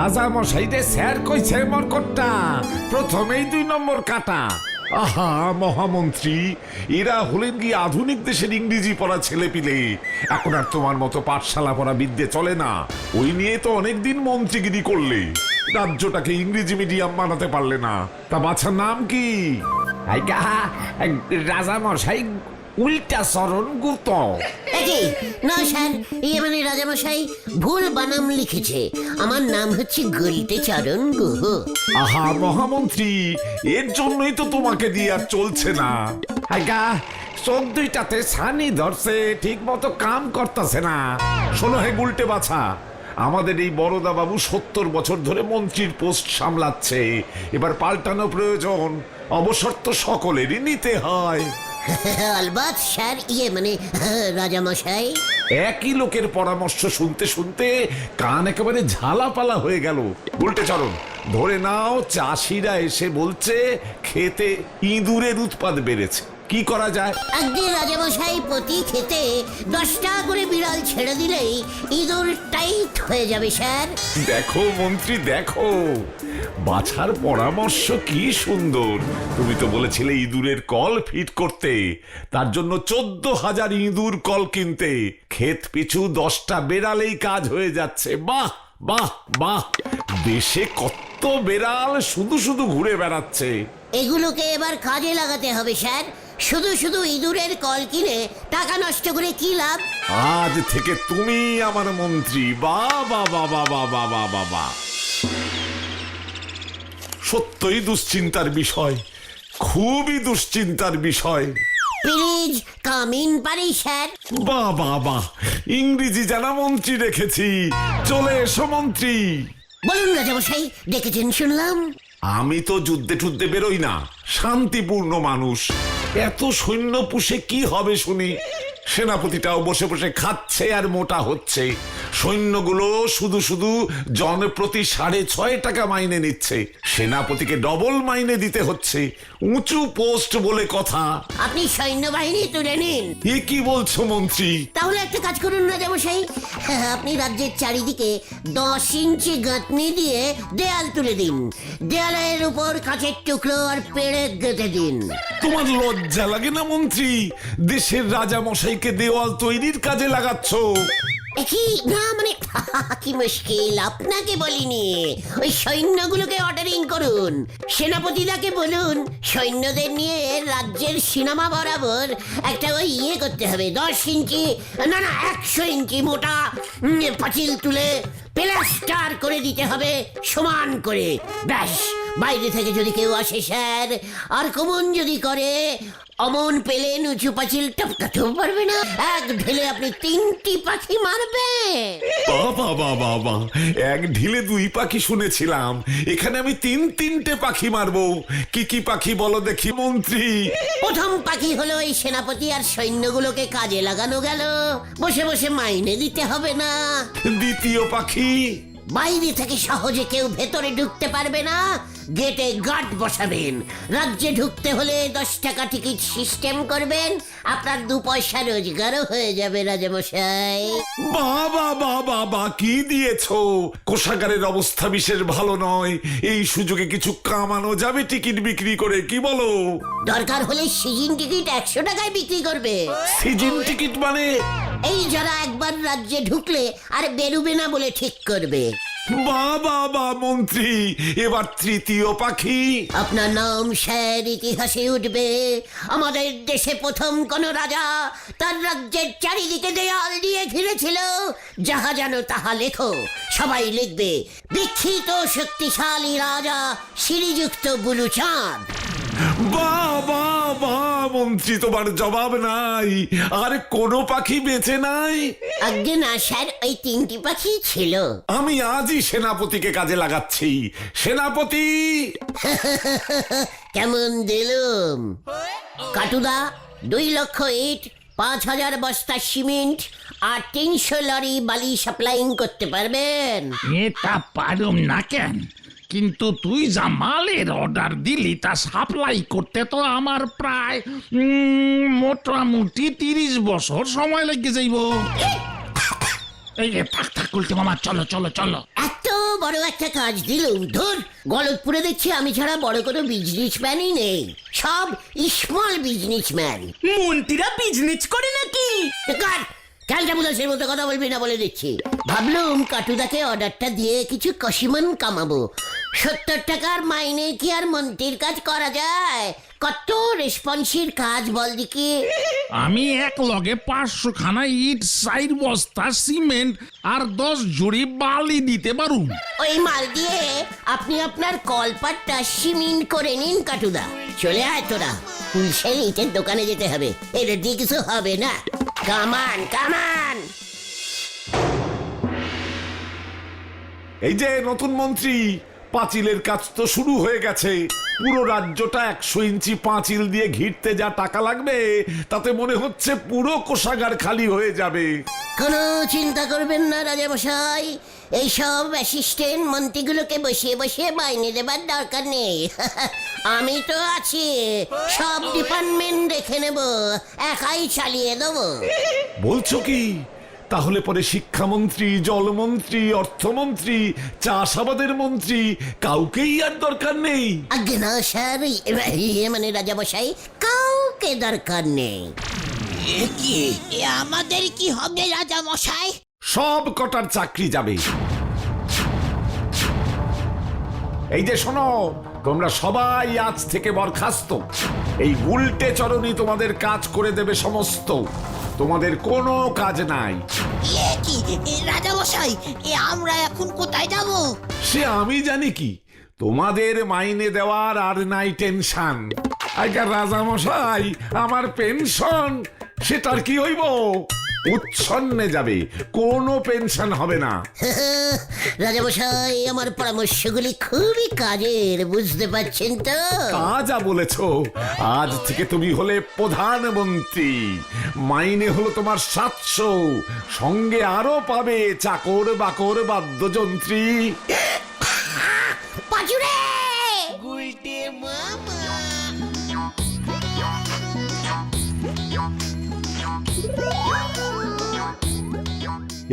রাজা মশাইরে স্যার কইছে মরকটটা। প্রথমেই দুই নম্বর কাটা। আহা, মহামন্ত্রী, এরা হলেন কি আধুনিক দেশের ইংরেজি পড়া ছেলে পিলে এখন আর তোমার মতো পাঠশালা পড়া বিদ্যে চলে না। ওই নিয়ে তো অনেকদিন মন্ত্রীগিরি করলে। রাজ্যটাকে ইংরেজি মিডিয়াম বানাতে পারলে না। তা বাচ্চার নাম কি? রাজা মশাই উল্টা গুত একই না স্যার ইয়ে মানে রাজামশাই ভুল বানাম লিখেছে। আমার নাম হচ্ছে গলিতে চরণ গুহ। আহা মহামন্ত্রী এর জন্যই তো তোমাকে দিয়ে আর চলছে না। চোখ দুইটাতে ছানি ধরছে ঠিক মতো কাম করতেছে না। শোনো হে গুলটে বাছা আমাদের এই বড়দা বাবু সত্তর বছর ধরে মন্ত্রীর পোস্ট সামলাচ্ছে। এবার পাল্টানো প্রয়োজন অবসর তো সকলেরই নিতে হয়। আলবাত, স্যার ইয়ে মানে রাজামশাই। একই লোকের পরামর্শ শুনতে শুনতে কান একেবারে ঝালাপালা হয়ে গেল। উল্টে চরণ ধরে নাও, চাষিরা এসে বলছে, খেতে ইঁদুরের উৎপাদ বেড়েছে। কি করা যায়? আজকে রাজামশাই প্রতি খেতে দশটা করে বিড়াল ছেড়ে দিলেই ইঁদুর টাইট হয়ে যাবে স্যার। দেখো মন্ত্রী দেখো। বাছার পরামর্শ কি সুন্দর। তুমি তো বলেছিলে ইঁদুরের কল ফিট করতে। তার জন্য চোদ্দ হাজার ইঁদুর কল কিনতে। ক্ষেত পিছু দশটা বেড়ালেই কাজ হয়ে যাচ্ছে। বাহ বাহ বাহ। দেশে কত বেড়াল শুধু শুধু ঘুরে বেড়াচ্ছে। এগুলোকে এবার কাজে লাগাতে হবে স্যার। শুধু শুধু ইঁদুরের কল কিনে টাকা নষ্ট করে কি লাভ? আজ থেকে তুমি আমার মন্ত্রী। বা বা বা বা বা বা বা বা বা। সত্যই দুশ্চিন্তার বিষয়। খুবই দুশ্চিন্তার বিষয়। প্লিজ কামিন পারি স্যার বা বা বা। ইংরেজি জানা মন্ত্রী রেখেছি। চলে এসো মন্ত্রী। বলুন রাজামশাই ডেকেছেন শুনলাম। আমি তো যুদ্ধে টুদ্ধে বেরোই না। শান্তিপূর্ণ মানুষ। এত সৈন্য পুষে কি হবে শুনি? সেনাপতিটাও বসে বসে খাচ্ছে আর মোটা হচ্ছে। সৈন্যগুলো শুধু শুধু জনপ্রতি সাড়ে ছয় টাকা মাইনে নিচ্ছে। সেনাপতিকে ডবল মাইনে দিতে হচ্ছে। উঁচু পোস্ট বলে কথা। আপনি সৈন্যবাহিনী তুলে নিন। এ কি বলছো মন্ত্রী? তাহলে একটা কাজ করুন রাজামশাই হ্যাঁ, আপনি রাজ্যের চারিদিকে দশ ইঞ্চি গাঁথনি দিয়ে দেয়াল তুলে দিন। দেয়ালের উপর কাঁচের টুকরো আর পেড়ে গেঁথে দিন। তোমার লজ্জা লাগে না মন্ত্রী? দেশের রাজা মশাইকে দেওয়াল তৈরির কাজে লাগাচ্ছ। কি না মানে কি মুশকিল, আপনাকে বলিনি। ওই সৈন্যগুলোকে অর্ডারিং করুন। সেনাপতিদাকে বলুন, সৈন্যদের নিয়ে রাজ্যের সিনেমা বরাবর একটা ওই ইয়ে করতে হবে। দশ ইঞ্চি, না না, একশো ইঞ্চি মোটা পাঁচিল তুলে প্লাস্টার করে দিতে হবে সমান করে। ব্যাস বাইরে থেকে যদি কেউ আসে স্যার আর কমন যদি করে অমন পেলে উঁচু পাঁচিল টপকাতেও পারবে না। এক ঢেলে আপনি তিনটি পাখি মারবে বাবা বাবা বা। এক ঢিলে দুই পাখি শুনেছিলাম। এখানে আমি তিন তিনটে পাখি মারবো। কি কি পাখি বলো দেখি মন্ত্রী? প্রথম পাখি হলো এই সেনাপতি আর সৈন্যগুলোকে কাজে লাগানো গেল। বসে বসে মাইনে দিতে হবে না। দ্বিতীয় পাখি? বাইরে থেকে সহজে কেউ ভেতরে ঢুকতে পারবে না। গেটে গার্ড বসাবেন। রাজ্যে ঢুকতে হলে দশ টাকা টিকিট সিস্টেম করবেন। আপনার দু পয়সা রোজগারও হয়ে যাবে রাজামশাই। বাবা বাবা বা কি দিয়েছ? কোষাগারের অবস্থা বিশেষ ভালো নয়। এই সুযোগে কিছু কামানো যাবে টিকিট বিক্রি করে কি বলো? দরকার হলে সিজন টিকিট একশো টাকায় বিক্রি করবে। সিজন টিকিট মানে এই যারা একবার রাজ্যে ঢুকলে আর বেরুবে না বলে ঠিক করবে। বাবা বা মন্ত্রী এবার তৃতীয় পাখি। আপনার নাম স্যার ইতিহাসে উঠবে। আমাদের দেশে প্রথম কোন রাজা তার রাজ্যের চারিদিকে দেয়াল দিয়ে ঘিরেছিল। যাহা যেন তাহা লেখো সবাই লিখবে বিক্ষিত শক্তিশালী রাজা শ্রীযুক্ত বুলু চাঁদ। বাবা বা মন্ত্রী তোমার জবাব নাই। আর কোনো পাখি বেঁচে নাই। আজ্ঞে না স্যার ওই তিনটি পাখি ছিল। আমি আজই সেনাপতিকে কাজে লাগাচ্ছি। সেনাপতি! কেমন দিলুম? কাটুদা দুই লক্ষ ইট পাঁচ হাজার বস্তা সিমেন্ট আর তিনশো লরি বালি সাপ্লাইং করতে পারবেন। এটা পারুম না কেন? কিন্তু তুই যা মালের অর্ডার দিলি তা সাপ্লাই করতে তো আমার প্রায় উম, মোটামুটি তিরিশ বছর সময় লেগে যাইব। এই এ, থাক থাক উল্টে মামা চলো চলো চলো। এত বড় একটা কাজ দিলুম। ধর গলতপুরে দেখছি আমি ছাড়া বড় কোনো বিজনেসম্যানই নেই। সব স্মল বিজনেসম্যান মন্ত্রীরা বিজনেস করে নাকি? কার ক্যালটা বুলাসের মতো কথা বলবি না বলে দিচ্ছি। ভাবলুম কাটুদাকে অর্ডারটা দিয়ে কিছু কষিমান কামাবো। সত্তর টাকার মাইনে কি আর মন্ত্রীর কাজ করা যায়? কত রেসপন্সির কাজ বল দিকে আমি এক লগে পাঁচশো খানা ইট সাইড বস্তা সিমেন্ট আর দশ জুড়ি বালি দিতে পারুম। ওই মাল দিয়ে আপনি আপনার কলপাটটা সিমিন করে নিন কাটুদা। চলে আয় তোরা। হুলসেল ইটের দোকানে যেতে হবে। এদের দিয়ে কিছু হবে না। কামান কামান এই যে নতুন মন্ত্রী পাঁচিলের কাজ তো শুরু হয়ে গেছে। পুরো রাজ্যটা একশো ইঞ্চি পাঁচিল দিয়ে ঘিরতে যা টাকা লাগবে তাতে মনে হচ্ছে পুরো কোষাগার খালি হয়ে যাবে। কোনো চিন্তা করবেন না রাজামশাই। এইসব অ্যাসিস্ট্যান্ট মন্ত্রীগুলোকে বসিয়ে বসিয়ে মাইনে দেবার দরকার নেই। আমি তো আছি। সব ডিপার্টমেন্ট দেখে নেব। একাই চালিয়ে দেবো। বলছো কি? তাহলে পরে শিক্ষামন্ত্রী জলমন্ত্রী অর্থমন্ত্রী চাষাবাদের মন্ত্রী কাউকেই আর দরকার নেই। আগে না স্যার। ইয়ে মানে রাজামশাই কাউকে দরকার নেই। কি? আমাদের কি হবে রাজা মশাই সব কটার চাকরি যাবে। এই যে শোনো তোমরা সবাই আজ থেকে বরখাস্ত। এই উল্টে চরণই তোমাদের কাজ করে দেবে সমস্ত। তোমাদের কোনো কাজ নাই। কি? রাজা মশাই আমরা এখন কোথায় যাব? সে আমি জানি কি তোমাদের মাইনে দেওয়ার আর নাই টেনশন। আগের রাজা মশাই আমার পেনশন সেটার কি হইব? উচ্ছন্নে যাবে কোনো পেনশন হবে না। রাজামশাই আমার পরামর্শগুলি খুবই কাজের বুঝতে পারছেন তো? তা যা বলেছ। আজ থেকে তুমি হলে প্রধানমন্ত্রী। মাইনে হলো তোমার সাতশো। সঙ্গে আরও পাবে চাকর বাকর বাদ্যযন্ত্রী।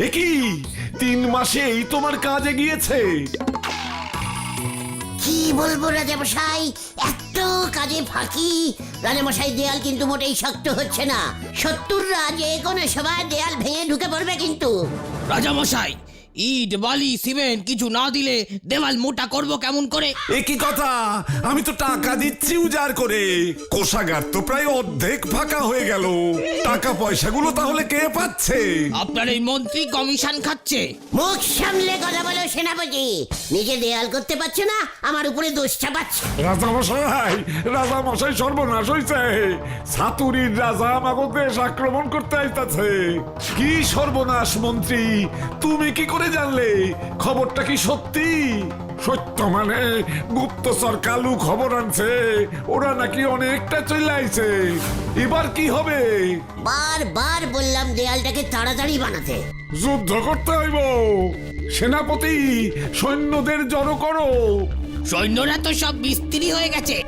একই তিন মাসেই তোমার কাজে গিয়েছে। কি বলব রাজামশাই? এত কাজে ফাঁকি। রাজামশাই দেয়াল কিন্তু মোটেই শক্ত হচ্ছে না। শত্রুরা যে কোনো সময় দেয়াল ভেঙে ঢুকে পড়বে কিন্তু। রাজা মশাই ইট বালি সিমেন্ট কিছু না দিলে দেওয়াল মোটা করব কেমন করে? একই কথা? আমি তো টাকা দিচ্ছি উজাড় করে। কোষাগার তো প্রায় অর্ধেক ফাঁকা হয়ে গেল। টাকা পয়সাগুলো তাহলে কে পাচ্ছে? আপনার এই মন্ত্রী কমিশন খাচ্ছে। মুখ সামলে কথা বলো সেনাপতি। নিজে দেয়াল করতে পারছ না? আমার উপরে দোষ চাপাচ্ছে। রাজা মশাই রাজা মশাই সর্বনাশ হইছে। সাতুরির রাজা আমাকে দেশ আক্রমণ করতে আইতাছে। কি সর্বনাশ মন্ত্রী? তুমি কি করে জানলে খবরটা কি সত্যি? সত্য মানে গুপ্তচর কালু খবর আনছে ওরা নাকি অনেকটা চলে আইছে। এবার কি হবে? বারবার বললাম দেয়ালটাকে তাড়াতাড়ি বানাতে। যুদ্ধ করতে হইব। সেনাপতি সৈন্যদের জড়ো করো। সৈন্যরা তো সব বিস্ত্রি হয়ে গেছে।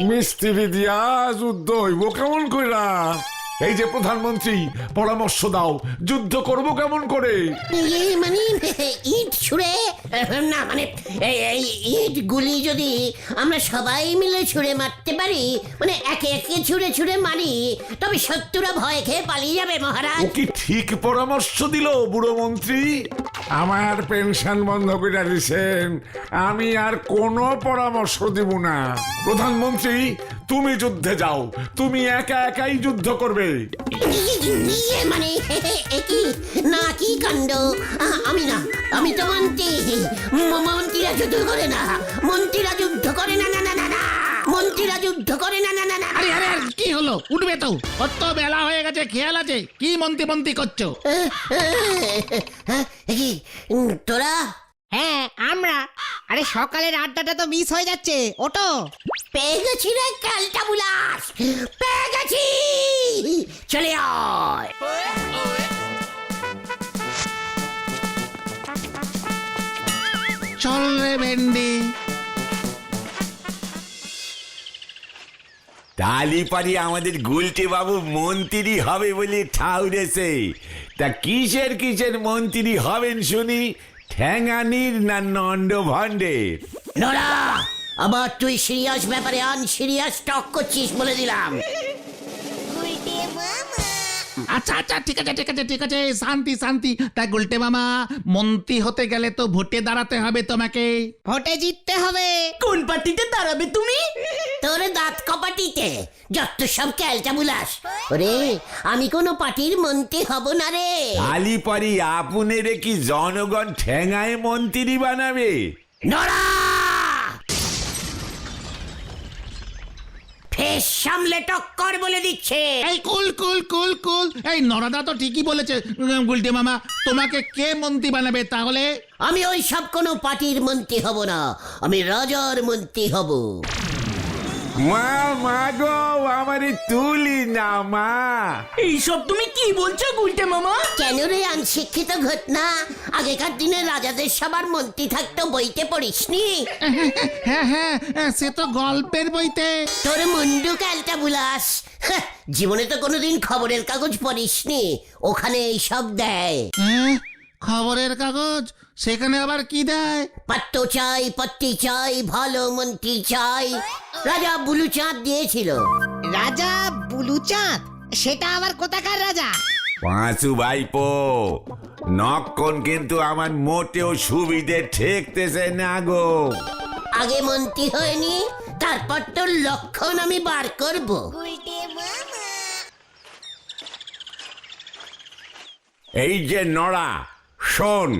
মিস্ত্রি দিয়া যুদ্ধ হইব কেমন কইরা? এই যে প্রধানমন্ত্রী পরামর্শ দাও যুদ্ধ করব কেমন করে? মানে ইট ছুড়ে না মানে এই- ইট গুলি যদি আমরা সবাই মিলে ছুঁড়ে মারতে পারি মানে একে একে ছুঁড়ে ছুঁড়ে মারি তবে শত্রুরা ভয় খেয়ে পালিয়ে যাবে মহারাজ। কি ঠিক পরামর্শ দিল বুড়ো মন্ত্রী? আমার পেনশন বন্ধ করে দিছেন। আমি আর কোনো পরামর্শ দিব না। প্রধানমন্ত্রী, তুমি যুদ্ধে যাও। তুমি একা একাই যুদ্ধ করবে। ইয়ে মানে একই না, কি কাণ্ড? আমি না, আমি তো মন্ত্রী। মন্ত্রীরা যুদ্ধ করে না। মন্ত্রীরা যুদ্ধ করে না না না না। মন্ত্রীরা যুদ্ধ করে না না না না। আরে আরে আরে, কি হলো? উঠবে তো। কত বেলা হয়ে গেছে খেয়াল আছে? কি মন্ত্রী মন্ত্রী করছ? হ্যাঁ, কি? উম, তোরা? হ্যাঁ আমরা। আরে সকালের আড্ডাটা তো মিস হয়ে যাচ্ছে। ওটো পেয়ে গেছি রে ক্যালটা বুলাস। পেয়ে গেছি। চলে আয়। চল রে ভেন্ডি। তালি পারি আমাদের গুলটে বাবু মন্ত্রী হবে বলে ঠাউরেছে তা কিসের কিসের মন্ত্রী হবেন শুনি? ঠ্যাঙানির না নন্ড ভণ্ডের নোরা আবার তুই সিরিয়াস ব্যাপারে আন সিরিয়াস টক করছিস বলে দিলাম। আচ্ছা আচ্ছা ঠিক আছে ঠিক আছে ঠিক আছে শান্তি শান্তি। তা গুলটে মামা মন্ত্রী হতে গেলে তো ভোটে দাঁড়াতে হবে তোমাকে। ভোটে জিততে হবে। কোন পার্টিতে দাঁড়াবে তুমি? তোর দাঁত কপাটিতে যত সব ক্যালটা বুলাস ওরে আমি কোনো পার্টির মন্ত্রী হব না রে। তালি পারি আপুনেরে কি জনগণ ঠ্যাঙায় মন্ত্রী বানাবে? নড়া! ফেস সামলে টক্কর বলে দিচ্ছে। এই কুল কুল কুল কুল। এই নরাদা তো ঠিকই বলেছে উম, গুলটে মামা। তোমাকে কে মন্ত্রী বানাবে তাহলে? আমি ওই সব কোনো পার্টির মন্ত্রী হব না। আমি রাজার মন্ত্রী হব। মা মা গো আমারে তুলি না মা। এইসব তুমি কি বলছো গুলটে মামা? কেন রে আনশিক্ষিত ঘটনা? আগেকার দিনে রাজাদের সবার মন্ত্রী থাকতো বইতে পড়িসনি? হ্যাঁ হ্যাঁ হ্যাঁ, সে তো গল্পের বইতে। তোর মুন্ডু ক্যালটা বুলাস। হ্যাঁ, জীবনে তো কোনোদিন খবরের কাগজ পড়িসনি। ওখানে এইসব দেয়। হ্যাঁ, খবরের কাগজ? সেখানে আবার কি দেয়? পাত্র চাই পত্তি চাই ভালো মন্ত্রী চাই। রাজা বুলু চাঁদ দিয়েছিল। রাজা বুলুচাঁদ? সেটা আবার কোথাকার রাজা? পাঁচু ভাইপো নক্ষণ কিন্তু আমার মোটেও সুবিধে ঠেকতেছে না গো। আগে মন্ত্রী হয়নি তারপর তোর লক্ষণ আমি বার করব। এই যে নড়া শোন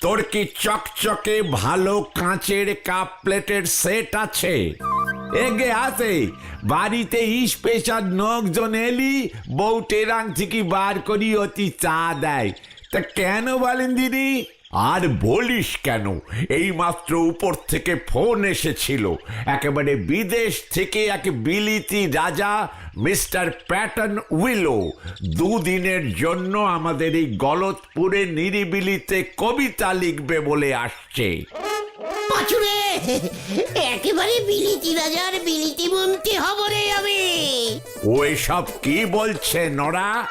তোর কি চকচকে ভালো কাঁচের কাপ প্লেটের সেট আছে? এগে আছে বাড়িতে স্পেশাল নকজন এলি বউ টেরাং থেকে বার করি অতি চা দেয়। তা কেন বলেন দিদি? আর বলিস কেন? এই মাত্র উপর থেকে ফোন এসেছিল। একেবারে বিদেশ থেকে এক বিলিতি রাজা মিস্টার প্যাটার্ন উইলো। দুদিনের জন্য আমাদের এই গলতপুরে নিরিবিলিতে কবিতা লিখবে বলে আসছে। পাচুরে একেবারে বিলিতি রাজার বিলিতি মন্ত্রী হব রে আমি। ও এসব কি বলছে নড়া?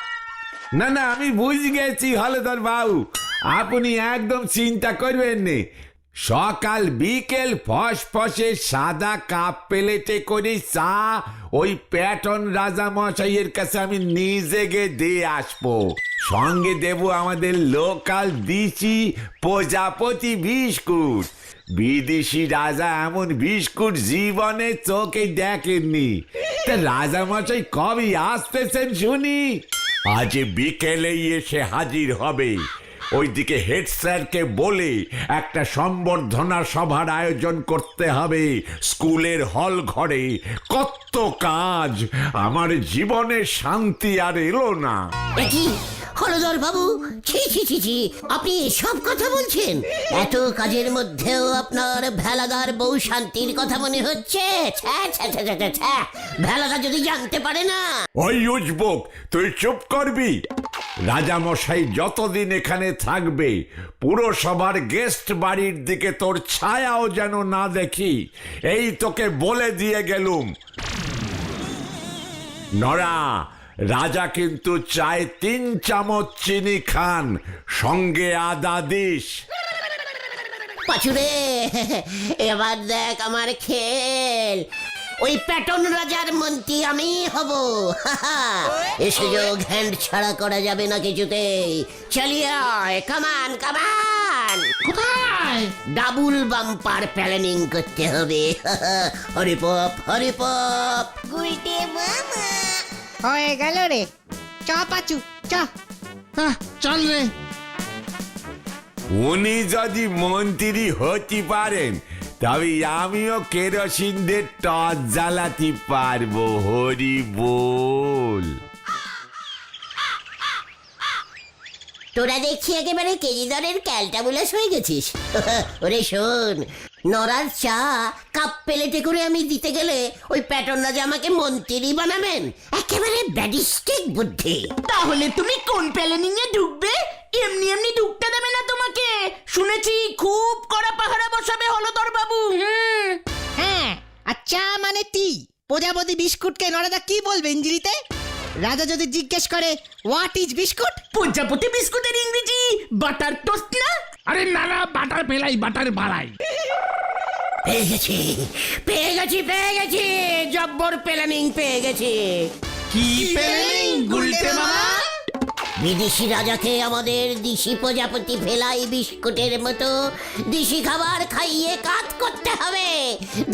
না না আমি বুঝে গেছি হলদর বাবু। আপনি একদম চিন্তা করবেন নে। সকাল বিকেল ফস ফসে সাদা কাপ প্লেটে করে চা ওই প্যাটন রাজা মশাইয়ের কাছে আমি নিজে গে দিয়ে আসব। সঙ্গে দেব আমাদের লোকাল দিশি প্রজাপতি বিস্কুট। বিদেশি রাজা এমন বিস্কুট জীবনে চোখে দেখেননি। তা রাজা মশাই কবে আসতেছেন শুনি? আজ বিকেলেই এসে হাজির হবে। ওইদিকে হেড স্যারকে বলে একটা সম্বর্ধনা সভার আয়োজন করতে হবে। স্কুলের হল ঘরে কত কাজ আমার জীবনে শান্তি আর এলো না। কি? হলদর বাবু? ছি ছি ছি ছি আপনি এসব কথা বলছেন? এত কাজের মধ্যেও আপনার ভেলাদার বউ শান্তির কথা মনে হচ্ছে। ভেলাদা যদি জানতে পারে না। ওই উজবুক তুই চুপ করবি? রাজামশাই যতদিন এখানে থাকবে, পুরসভার গেস্ট বাড়ির দিকে তোর ছায়াও যেন না দেখি। এই তোকে বলে দিয়ে গেলুম। নড়া, রাজা কিন্তু চায় তিন চামচ চিনি খান, সঙ্গে আদা দিস। পাচুরে, এবার দেখ আমার খেল। ওই প্যাটন রাজার মন্ত্রী আমি হব। এ সুযোগ হ্যান্ড ছাড়া করা যাবে না কিছুতেই। চালিয়ে আয়। কামান কামান কোথায়? ডাবল বাম্পার প্ল্যানিং করতে হবে। হরিপপ হরিপপ হয়ে গেল রে। চ পাচু চ। আহ, চল রে। উনি যদি মন্ত্রী হতে পারেন তবে আমিও কেরোসিনদের টর্চ জ্বালাতে পারব হরি বল। তোরা দেখছি একেবারে কেজি দরের ক্যালটাবুলাস হয়ে গেছিস। ওরে শোন নরার চা কাপ প্লেটে করে আমি দিতে গেলে ওই প্যাটর্ন রাজা আমাকে মন্ত্রী বানাবেন। একেবারে ব্যাডিস্টিক বুদ্ধি। তাহলে তুমি কোন প্ল্যানিং এ ঢুকবে এমনি এমনি ঢুকতে দেবে না শুনেছি খুব কড়া পাহারা বসাবে হলদর বাবু। হুম। হ্যাঁ আর চা মানে টি প্রজাপতি বিস্কুটকে নরেদা কি বলবে ইঞ্জিরিতে? রাজা যদি জিজ্ঞেস করে হোয়াট ইজ বিস্কুট? প্রজাপতি বিস্কুটের ইংরেজি বাটার টোস্ট না? আরে না না বাটার পেলাই বাটার বাড়াই। পেয়ে গেছি পেয়ে গেছি পেয়ে গেছি। জব্বর প্ল্যানিং পেয়ে গেছি। কি পেলেন গুলটে মামা? বিদেশি রাজাকে আমাদের দিশি প্রজাপতি ফেলাই বিস্কুটের মতো দিশি খাবার খাইয়ে কাজ করতে হবে।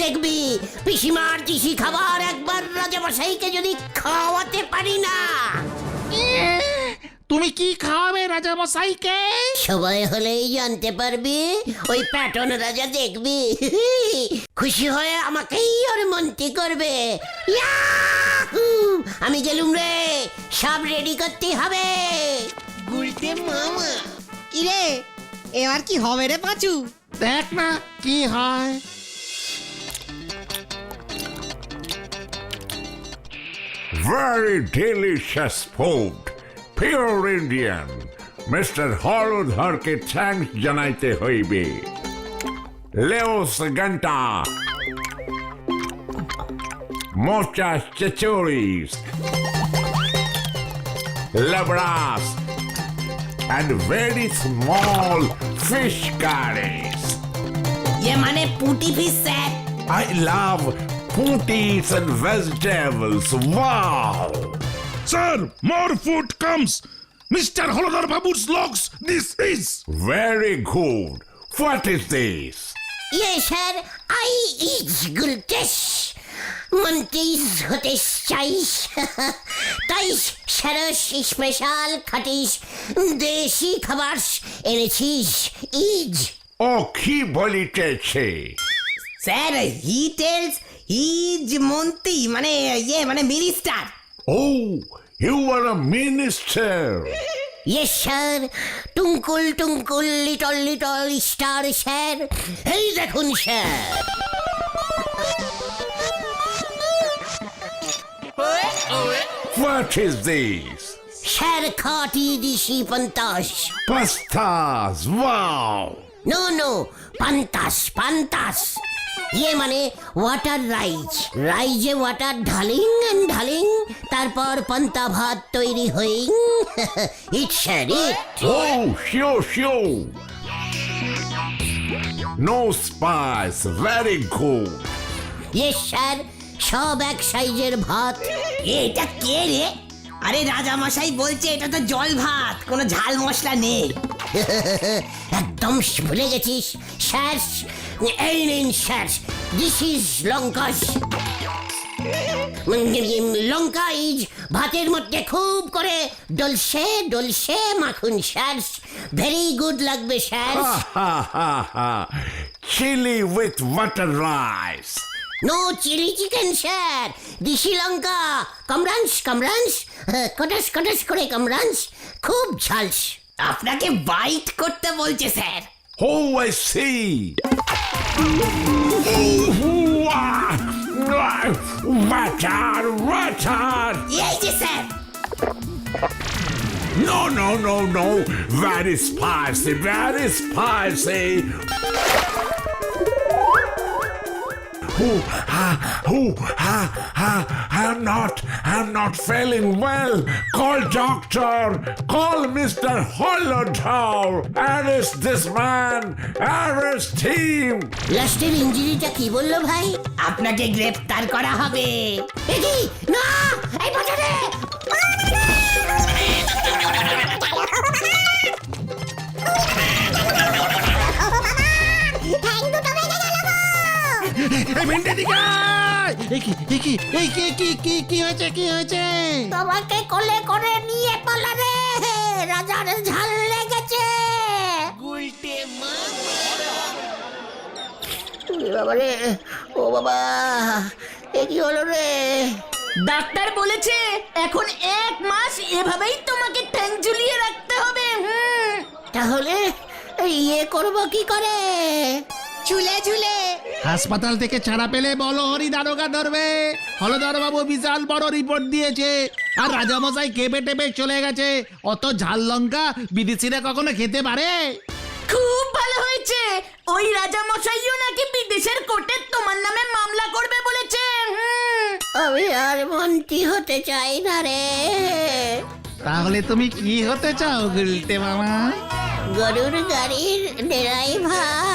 দেখবি পিসিমার দিশি খাবার একবার রাজামশাইকে যদি খাওয়াতে পারি না। তুমি কি খাওয়াবে রাজা মশাইকে সবাই হলেই জানতে পারবি ওই প্যাটন রাজা দেখবি। খুশি হয়ে আমাকেই ওর মন্ত্রী করবে। ইয়াহু! আমি গেলুম রে সব রেডি করতে হবে গুলটে মামা কিরে এবার কি হবে রে পাঁচু দেখ না কি হয় Very delicious food. Pure Indian. Mr. হলধরকে থ্যাঙ্কস জানাইতে হইবে Leos Ganta. muchas chaturis, labras, and very small fish curries. ये माने puti fish I love pooties and vegetables. Wow! Sir, more food comes. Mr. Holodar Babu's logs, this is. Very good. What is this? Yes, sir. I eat gultesh. মন্ত্রিস হতে চাইস। তাই সারস special খাটিস। দেশি খাবার এনেছিস। Is. ও কি বলিতেছে? স্যার হি টেলস হিজ মন্ত্রী মানে ইয়ে মানে minister. Oh, you are a minister. Yes sir. Twinkle twinkle little little star sir. এই দেখুন sir. What is this? Sir খাটি দিশি পন্তাস Pastas. Wow! নো নো পান্তাস পান্তাস ইয়ে মানে ওয়াটার রাইজ রাইজে ওয়াটার ঢালিং এন্ড ঢালিং তারপর পান্তা ভাত তৈরি হইং it sir it Oh, sure, sure. No spice. Very good. Yes sir সব এক সাইজের ভাত। এটা কে রে? আরে রাজা মশাই বলছে এটা তো জল ভাত কোনো ঝাল মশলা নেই। একদম ভুলে গেছিস স্যার এই নিন স্যার দিস ইজ লঙ্কাস। লঙ্কা ইজ ভাতের মধ্যে খুব করে ডলসে ডলসে মাখুন স্যার ভেরি গুড লাগবে sir Ha ha water Chili with butter rice. No chilli chicken sir দিশি লঙ্কা কামরান্স কামরান্স কটাস কটাস করে কামরান্স খুব ঝালস আপনাকে বাইট করতে বলছে sir Oh, I see. Oh, ah, Butter, butter. এই যে sir No, no, no, no. Very spicy, very spicy. Ooh, ah, who, ah, ah, I'm not, I'm not feeling well. Call doctor. Call Mr. Holodow. Arrest this man. Arrest him. লাস্টের ইঞ্জিনিটা কি বলল ভাই আপনাকে গ্রেফতার করা হবে একি না এই বাজারে এই ভেন্ডে দিকে আয়! এই কি এই কি এই কি কি কি কি হয়েছে কি হয়েছে? তোমাকে কোলে করে নিয়ে পালারে রাজার ঝাল লেগেছে। ও বাবা এ কি হলো রে? ডাক্তার বলেছে এখন এক মাস এভাবেই তোমাকে ঠ্যাং ঝুলিয়ে রাখতে হবে হুম। তাহলে ইয়ে করব কি করে? ঝুলে ঝুলে। হাসপাতাল থেকে ছাড়া পেলে বলো হরি দারোগা ধরবে। হলদর বাবু বিশাল বড় রিপোর্ট দিয়েছে। আর রাজামশাই কেঁপে টেপে চলে গেছে। অত ঝাল লঙ্কা বিদেশিরা কখনো খেতে পারে? খুব ভালো হয়েছে। ওই রাজা মশাইও নাকি বিদেশের কোর্টে তোমার নামে মামলা করবে বলেছে। হুম। আমি আর মন্ত্রী হতে চাই না রে। তাহলে তুমি কি হতে চাও গুলতে মামা? গরুর গাড়ির driver